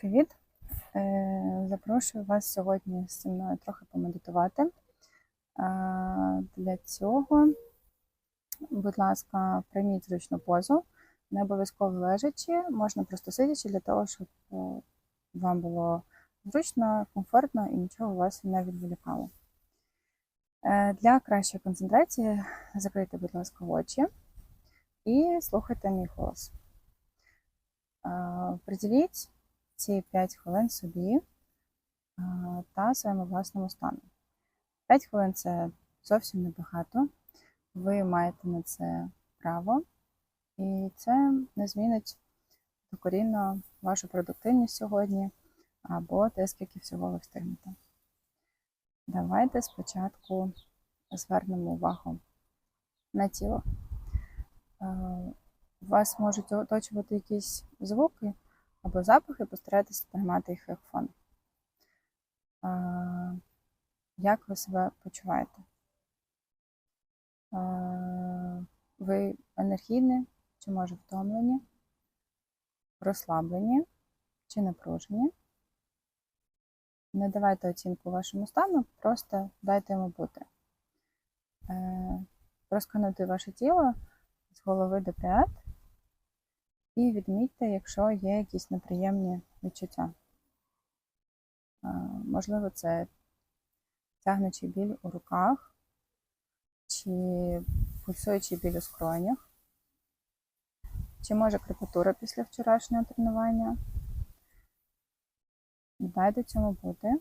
привіт! Е, Запрошую вас сьогодні зі мною трохи помедитувати. Е, Для цього, будь ласка, прийміть зручну позу, не обов'язково лежачи, можна просто сидячи для того, щоб е, вам було зручно, комфортно і нічого вас не відволікало. Для кращої концентрації закрийте, будь ласка, очі і слухайте мій голос. Приділіть ці 5 хвилин собі та своєму власному стану. 5 хвилин це зовсім небагато. Ви маєте на це право, і це не змінить докорінно вашу продуктивність сьогодні або те, скільки всього ви встигнете. Давайте спочатку звернемо увагу на тіло. Е, Вас можуть оточувати якісь звуки або запахи, постарайтеся сприймати їх як фон. Як ви себе почуваєте? Ви енергійні, чи може втомлені, розслаблені чи напружені? Не давайте оцінку вашому стану, просто дайте йому бути. Е, Розкануйте ваше тіло з голови до п'ят. І відмітьте, якщо є якісь неприємні відчуття. Можливо, це тягнучий біль у руках, чи пульсуючий біль у скронях, чи може крепатура після вчорашнього тренування. Дайте цьому бути,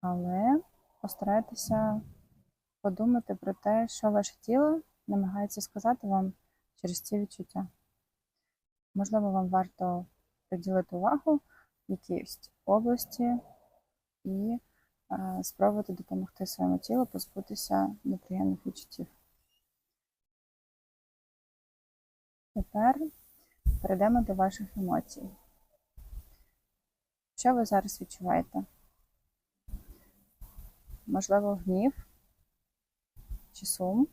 але постарайтеся подумати про те, що ваше тіло намагається сказати вам через ці відчуття. Можливо, вам варто приділити увагу в якійсь області і е, спробувати допомогти своєму тілу позбутися неприємних відчуттів. Тепер перейдемо до ваших емоцій. Що ви зараз відчуваєте? Можливо, гнів чи сум,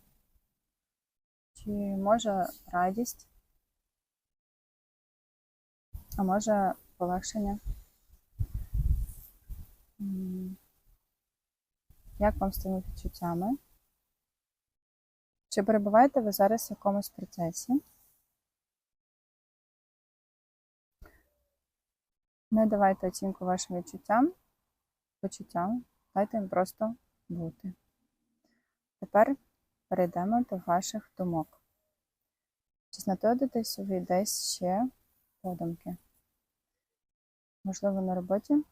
чи може радість? А може полегшення? Як вам з цими відчуттями? Чи перебуваєте ви зараз в якомусь процесі? Не давайте оцінку вашим відчуттям, почуттям, дайте їм просто бути. Тепер перейдемо до ваших думок. Чи знаходитесь ви десь ще подумки? Можливо, на роботі?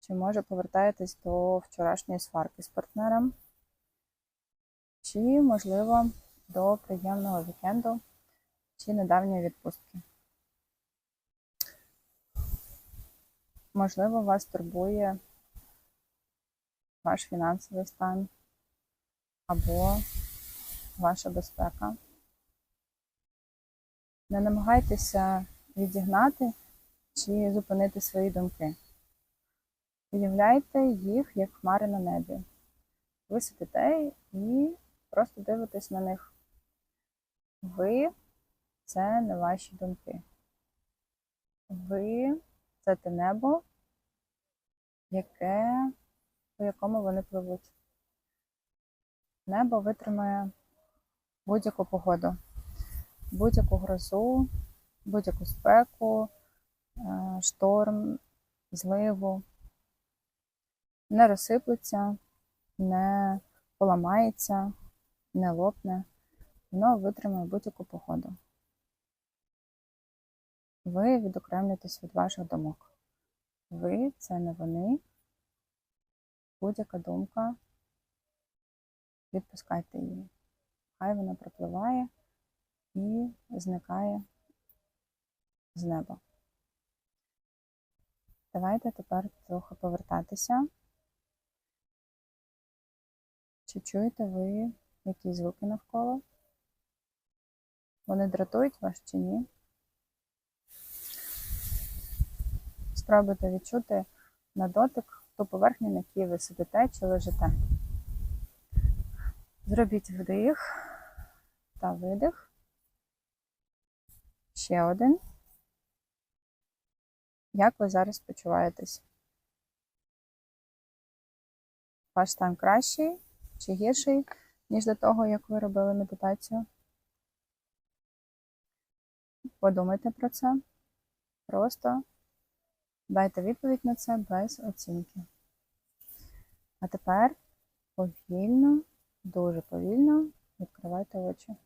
Чи може повертаєтесь до вчорашньої сварки з партнером? Чи, можливо, до приємного вікенду чи недавньої відпустки? Можливо, вас турбує ваш фінансовий стан або ваша безпека. Не намагайтеся відігнати чи зупинити свої думки. Уявляйте їх як хмари на небі. Ви сидите і просто дивитесь на них. Ви це не ваші думки. Ви це те небо, яке, по якому вони пливуть. Небо витримає будь-яку погоду, будь-яку грозу, будь-яку спеку, шторм, зливу. Не розсиплеться, не поламається, не лопне. Воно витримає будь-яку погоду. Ви відокремлюєтесь від ваших думок. Ви це не вони. Будь-яка думка. Відпускайте її. Хай вона пропливає і зникає з неба. Давайте тепер трохи повертатися. Чи чуєте ви якісь звуки навколо? Вони дратують вас чи ні? Спробуйте відчути на дотик ту поверхню, на якій ви сидите чи лежите. Зробіть вдих та видих. Ще один. Як ви зараз почуваєтесь? Ваш стан кращий чи гірший, ніж до того, як ви робили медитацію? Подумайте про це. Просто дайте відповідь на це без оцінки. А тепер повільно, дуже повільно відкривайте очі.